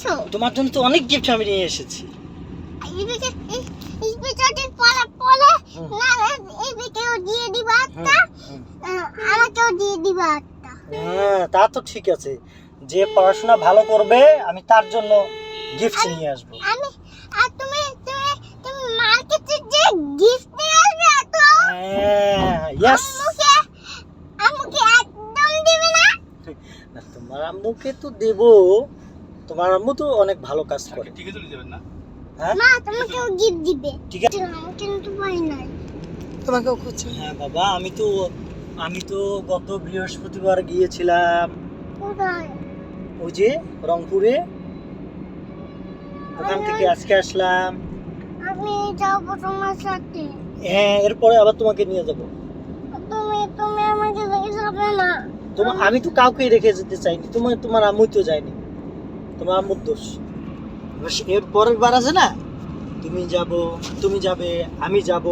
আসো। তোমার জন্য তো অনেক গিফট আমি নিয়ে এসেছি। এই ভিডিওটি না এই ভিডিও দিয়ে দিবা একটা আমাকেও দিয়ে দিবা একটা হ্যাঁ তা তো ঠিক আছে। যে পড়াশোনা ভালো করবে আমি তার জন্য গিফট নিয়ে আসব। আমি আর তুমি তুমি তুমি মার্কেটে যে গিফট নিয়ে আসবে তো হ্যাঁ ইয়েস আম্মুকে আম্মুকে একদম দিবে না? তোমার আম্মুকে তো দেব। তোমার আম্মু তো অনেক ভালো কাজ করে। যাবেন না? হ্যাঁ? মা তোমাকেও গিফট দিবে। ঠিক আছে। আমি কিন্তু পাই নাই। তোমাকেও খুঁজছে। হ্যাঁ বাবা আমি তো আমি তো গত বৃহস্পতিবার গিয়েছিলাম। ওই যে রংপুরে। ওখান থেকে আজকে আসলাম। আমি যাব তোমার সাথে। হ্যাঁ এরপরে আবার তোমাকে নিয়ে যাব। তুমি তুমি আমাকে রেখে যাবে না। তোমার আমি তো কাউকে রেখে যেতে চাইনি। তোমার তোমার আম্মুই তো যায়নি। তোমার আম্মুর দোষ। এবার এর পরের বার আছে না? তুমি যাব তুমি যাবে আমি যাব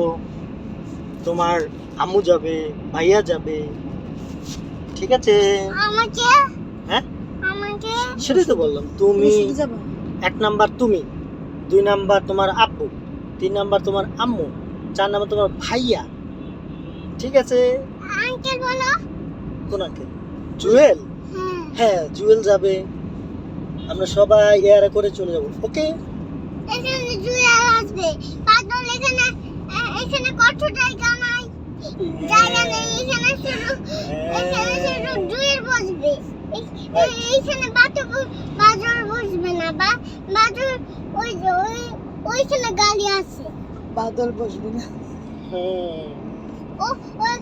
তোমার আম্মু যাবে ভাইয়া যাবে। ঠিক আছে? আমাকে? হ্যাঁ? আমাকে? সেটাই তো বললাম তুমি এক নাম্বার তুমি দুই নাম্বার তোমার আব্বু তিন নাম্বার তোমার আম্মু চার নাম্বার তোমার ভাইয়া। ঠিক আছে? আঙ্কেল বলো। কোন আঙ্কেল? জুয়েল? হ্যাঁ। হ্যাঁ জুয়েল যাবে। আমরা সবাই এয়ারে করে চলে যাব ওকে? এখানে জুয়েল আসবে পাগল এখানে এখানে কত জায়গা নাই? জায়গা নেই এখানে শুধু এখানে শুধু জুয়েল বসবে। এই- Right. এইখানে বাজর বাজর বসবে না বা বাজর ওই যে ওই ওইখানে গাড়ি আছে। বাদল বসবে না। ও ওর